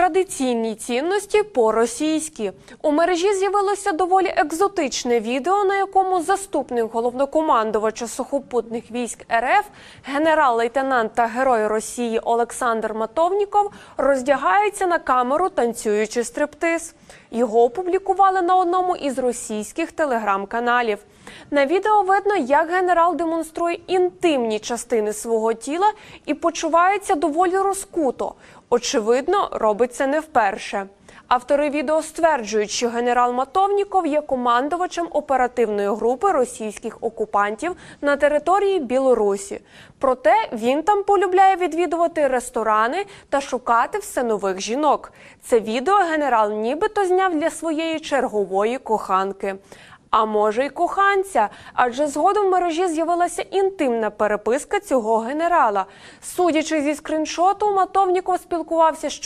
Традиційні цінності по-російськи у мережі з'явилося доволі екзотичне відео, на якому заступник головнокомандувача сухопутних військ РФ, генерал-лейтенант та герой Росії Олександр Матовніков роздягається на камеру, танцюючи стриптиз. Його опублікували на одному із російських телеграм-каналів. На відео видно, як генерал демонструє інтимні частини свого тіла і почувається доволі розкуто. Очевидно, робить це не вперше. Автори відео стверджують, що генерал Матовніков є командувачем оперативної групи російських окупантів на території Білорусі. Проте він там полюбляє відвідувати ресторани та шукати все нових жінок. Це відео генерал нібито зняв для своєї чергової коханки. А може й коханця, адже згодом в мережі з'явилася інтимна переписка цього генерала. Судячи зі скріншоту, Матовніков спілкувався з